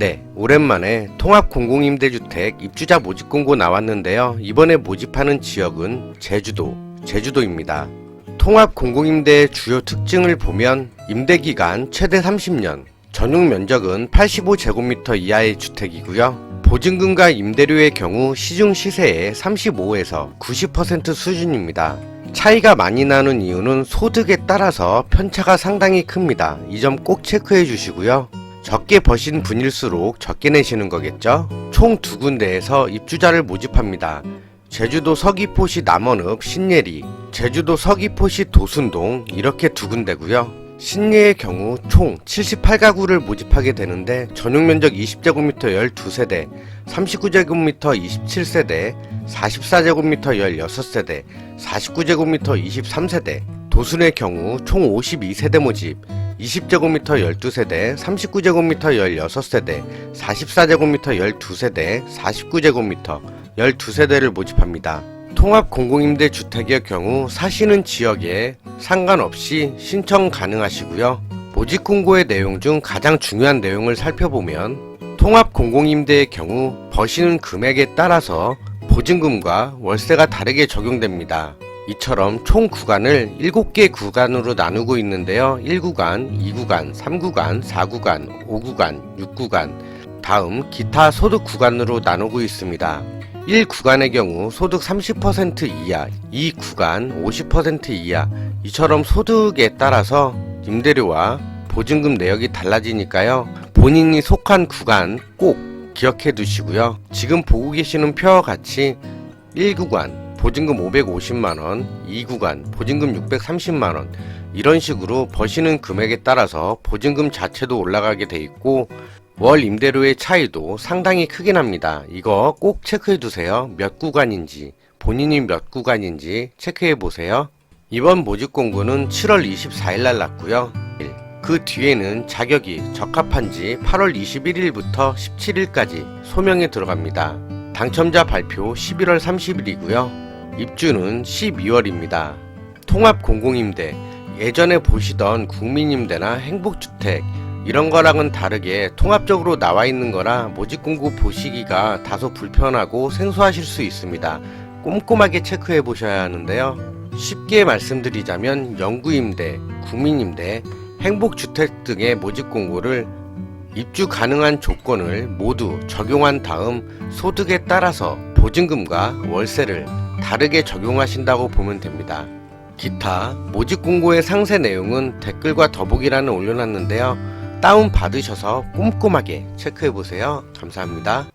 네, 오랜만에 통합 공공임대주택 입주자 모집 공고 나왔는데요. 이번에 모집하는 지역은 제주도, 제주도입니다. 통합 공공임대의 주요 특징을 보면 임대기간 최대 30년, 전용 면적은 85제곱미터 이하의 주택이고요. 보증금과 임대료의 경우 시중 시세의 35에서 90% 수준입니다. 차이가 많이 나는 이유는 소득에 따라서 편차가 상당히 큽니다. 이 점 꼭 체크해 주시고요. 적게 버신 분일수록 적게 내시는 거겠죠? 총 두 군데에서 입주자를 모집합니다. 제주도 서귀포시 남원읍 신예리, 제주도 서귀포시 도순동 이렇게 두 군데고요. 신예의 경우 총 78가구를 모집하게 되는데 전용 면적 20제곱미터 12세대, 39제곱미터 27세대, 44제곱미터 16세대, 49제곱미터 23세대, 도순의 경우 총 52세대 모집, 20제곱미터 12세대, 39제곱미터 16세대, 44제곱미터 12세대, 49제곱미터 12세대를 모집합니다. 통합 공공임대 주택의 경우 사시는 지역에 상관없이 신청 가능하시고요. 모집 공고의 내용 중 가장 중요한 내용을 살펴보면 통합 공공임대의 경우 버시는 금액에 따라서 보증금과 월세가 다르게 적용됩니다. 이처럼 총 구간을 7개 구간으로 나누고 있는데요. 1구간, 2구간, 3구간, 4구간, 5구간, 6구간, 다음 기타 소득 구간으로 나누고 있습니다. 1구간의 경우 소득 30% 이하, 2구간 50% 이하, 이처럼 소득에 따라서 임대료와 보증금 내역이 달라지니까요. 본인이 속한 구간 꼭 기억해 두시고요. 지금 보고 계시는 표와 같이 1구간 보증금 550만원, 2구간 보증금 630만원, 이런 식으로 버시는 금액에 따라서 보증금 자체도 올라가게 돼 있고, 월 임대료의 차이도 상당히 크게 납니다. 이거 꼭 체크해 두세요. 몇 구간인지, 본인이 몇 구간인지 체크해 보세요. 이번 모집 공고는 7월 24일 날 났고요. 그 뒤에는 자격이 적합한지 8월 21일부터 17일까지 소명에 들어갑니다. 당첨자 발표 11월 30일이고요. 입주는 12월입니다. 통합 공공임대, 예전에 보시던 국민임대나 행복주택, 이런 거랑은 다르게 통합적으로 나와 있는 거라 모집 공고 보시기가 다소 불편하고 생소하실 수 있습니다. 꼼꼼하게 체크해 보셔야 하는데요. 쉽게 말씀드리자면 영구임대, 국민임대, 행복주택 등의 모집 공고를 입주 가능한 조건을 모두 적용한 다음 소득에 따라서 보증금과 월세를 다르게 적용하신다고 보면 됩니다. 기타 모집 공고의 상세 내용은 댓글과 더보기란에 올려놨는데요. 다운 받으셔서 꼼꼼하게 체크해 보세요. 감사합니다.